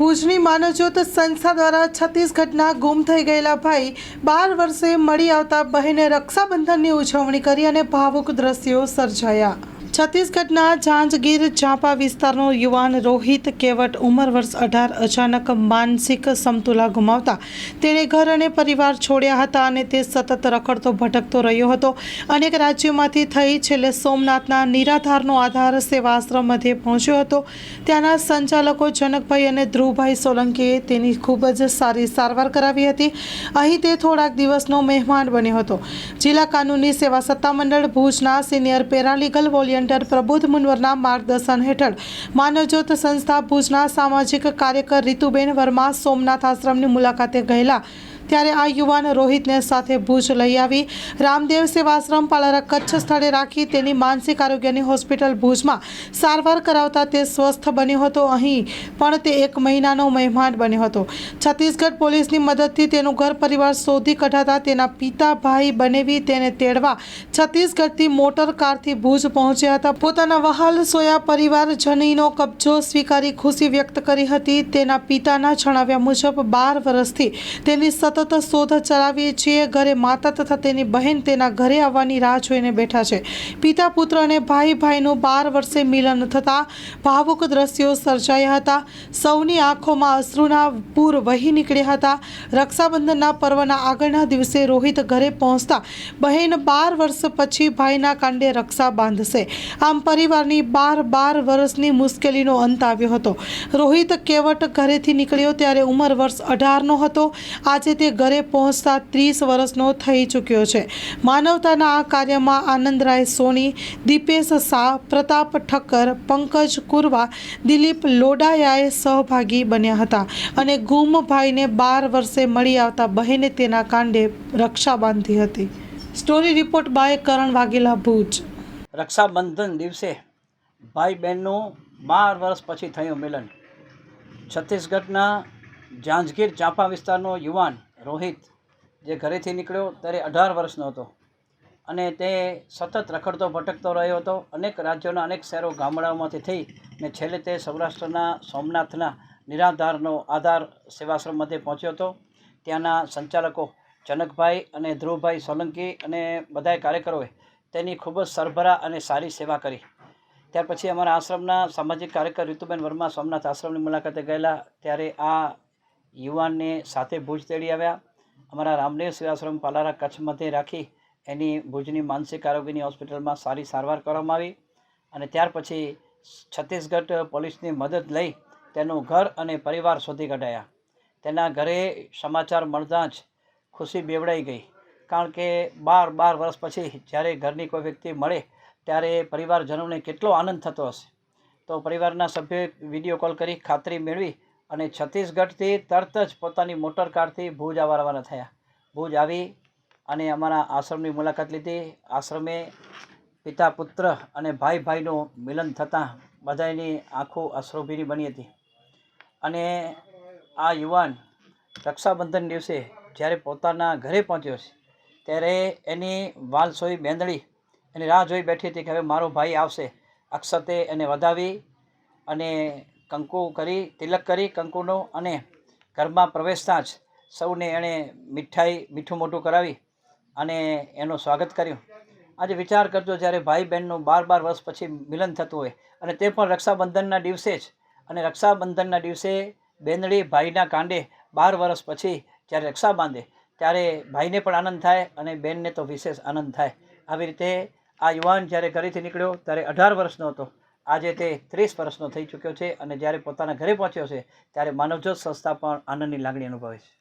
ભુજની માનવજ્યોત સંસ્થા દ્વારા છત્તીસગઢના ગુમ થઈ ગયેલા ભાઈ બાર વર્ષે મળી આવતા બહેને રક્ષાબંધનની ઉજવણી કરી અને ભાવુક દ્રશ્યો સર્જાયા. છત્તીસગઢના જાંજગીર ઝાંપા વિસ્તારનો યુવાન રોહિત કેવટ ઉંમર વર્ષ અઢાર અચાનક માનસિક સમતુલા ગુમાવતા તેણે ઘર અને પરિવાર છોડ્યા હતા અને તે સતત રખડતો ભટકતો રહ્યો હતો. અનેક રાજ્યોમાંથી થઈ છેલ્લે સોમનાથના નિરાધારનો આધાર સેવાશ્રમ મધ્યે પહોંચ્યો હતો. ત્યાંના સંચાલકો જનકભાઈ અને ધ્રુવભાઈ સોલંકીએ તેની ખૂબ જ સારી સારવાર કરાવી હતી. અહીં તે થોડાક દિવસનો મહેમાન બન્યો હતો. જિલ્લા કાનૂની સેવા સત્તામંડળ ભુજના સિનિયર પેરાલીગલ વોલિયન્ટર પ્રબોધ મુનવરના માર્ગદર્શન હેઠળ માનવજ્યોત સંસ્થા ભુજના સામાજિક કાર્યકર રીતુબેન વર્મા સોમનાથ આશ્રમની મુલાકાતે ગયેલા ત્યારે આ યુવાન રોહિતને સાથે ભુજ લઈ આવી. રામદેવ સેવાશ્રમ પાલારા કચ્છ સ્થળે રાખી તેની માનસિક આરોગ્યની હોસ્પિટલ ભુજમાં સારવાર કરાવતા તે સ્વસ્થ બન્યો હતો. અહીં પણ તે એક મહિનાનો મહેમાન બન્યો હતો. છત્તીસગઢ પોલીસની મદદથી તેનું ઘર પરિવાર શોધી કઢાતા તેના પિતા ભાઈ બનેવી તેને તેડવા છત્તીસગઢથી મોટર કારથી ભુજ પહોંચ્યા હતા. પોતાના વહાલ સોયા પરિવારજનીનો કબજો સ્વીકારી ખુશી વ્યક્ત કરી હતી. તેના પિતાના જણાવ્યા મુજબ બાર વર્ષથી તેની સતત શોધ ચલાવીએ છીએ, ઘરે માતા તથા તેની બહેન તેના ઘરે આવવાની રાહ જોઈને બેઠા છે. પિતા, પુત્ર અને ભાઈ ભાઈનું બાર વર્ષે મિલન થતાં ભાવુક દ્રશ્યો સર્જાયા હતા. સૌની આંખોમાં અશ્રુના પૂર વહી નીકળ્યા હતા. રક્ષાબંધનના પર્વના આગળના દિવસે રોહિત ઘરે પહોંચતા બહેન બાર વર્ષ પછી ભાઈના કાંડે રક્ષા બાંધશે. આમ પરિવારની બાર બાર વર્ષની મુશ્કેલીનો અંત આવ્યો હતો. રોહિત કેવટ ઘરેથી નીકળ્યો ત્યારે ઉંમર વર્ષ અઢારનો હતો. આજે તે ઘરે પહોંચતા ત્રીસ વર્ષનો થઈ ચૂક્યો છે. માનવતાના આ કાર્યમાં આનંદરાય સોની, દીપેશ શાહ, પ્રતાપ ઠક્કર, પંકજ કુરવા, દિલીપ લોડાયાએ સહભાગી બન્યા હતા અને ગુમભાઈને બાર વર્ષે મળી આવતા બહેને તેના કાંડે રક્ષા બાંધી હતી. Story report by Karan Vaghela Bhuj. Rakshabandhan દિવસે ભાઈ બહેનનું બાર વર્ષ પછી થયું મિલન. છત્તીસગઢના જાંજગીર ચાંપા વિસ્તારનો યુવાન રોહિત જે ઘરેથી નીકળ્યો ત્યારે અઢાર વર્ષનો હતો અને તે સતત રખડતો, ભટકતો રહ્યો હતો. અનેક રાજ્યોના, અનેક શહેરો ગામડાઓમાંથી થઈ ને છેલ્લે તે સૌરાષ્ટ્રના સોમનાથના નિરાધારનો આધાર સેવાશ્રમ મધ્યે પહોંચ્યો હતો. ત્યાંના સંચાલકો જનકભાઈ અને ધ્રુવભાઈ સોલંકી અને બધાય કાર્યકરોએ તેની ખૂબ જ સરભરા અને સારી સેવા કરી. ત્યાર પછી અમારા આશ્રમના સામાજિક કાર્યકર ઋતુબેન વર્મા સોમનાથ આશ્રમની મુલાકાતે ગયેલા. ત્યારે આ યુવાનને સાથે ભુજ તેડી આવ્યા. અમારા રામદેવ સેવાશ્રમ પાલારા કચ્છ મધ્યે રાખી એની ભુજની માનસિક આરોગ્યની હોસ્પિટલમાં સારી સારવાર કરવામાં આવી અને ત્યાર પછી છત્તીસગઢ પોલીસની મદદ લઈ તેનું ઘર અને પરિવાર શોધી કઢાયા. તેના ઘરે સમાચાર મળતાં જ ખુશી બેવડાઈ ગઈ. કારણ કે બાર બાર વર્ષ પછી જ્યારે ઘરની કોઈ વ્યક્તિ મળે ત્યારે પરિવારજનોને કેટલો આનંદ થતો હશે. તો પરિવારના સભ્યોએ વીડિયો કોલ કરી ખાતરી મેળવી અને છત્તીસગઢથી તરત જ પોતાની મોટર કારથી ભુજ આવવા રવાના થયા. ભુજ આવી અને અમારા આશ્રમની મુલાકાત લીધી. આશ્રમે પિતા, પુત્ર અને ભાઈ, ભાઈનું મિલન થતાં બધાની આંખો અશ્રુભીની બની હતી. અને આ યુવાન રક્ષાબંધન દિવસે જ્યારે પોતાના ઘરે પહોંચ્યો છે, ત્યારે એની વાલસોઈ બેંદળી એની રાહ જોઈ બેઠી હતી કે હવે મારો ભાઈ આવશે. અક્ષતે એને વધાવી અને કંકુ કરી, તિલક કરી કંકુનો અને ઘરમાં પ્રવેશતાં જ સૌને એણે મીઠાઈ મીઠું મોટું કરાવી અને એનું સ્વાગત કર્યું. આજે વિચાર કરજો, જ્યારે ભાઈ બહેનનું બાર બાર વર્ષ પછી મિલન થતું હોય અને તે પણ રક્ષાબંધનના દિવસે જ અને રક્ષાબંધનના દિવસે બેનડી ભાઈના કાંડે બાર વર્ષ પછી જ્યારે રક્ષા બાંધે, ત્યારે ભાઈને પણ આનંદ થાય અને બહેનને તો વિશેષ આનંદ થાય. આવી રીતે આ યુવાન જ્યારે ઘરેથી નીકળ્યો, ત્યારે અઢાર વર્ષનો હતો. આજે તે ત્રીસ વર્ષનો થઈ ચૂક્યો છે અને જ્યારે પોતાના ઘરે પહોંચ્યો છે, ત્યારે માનવજ્યોત સંસ્થા પણ આનંદની લાગણી અનુભવે છે.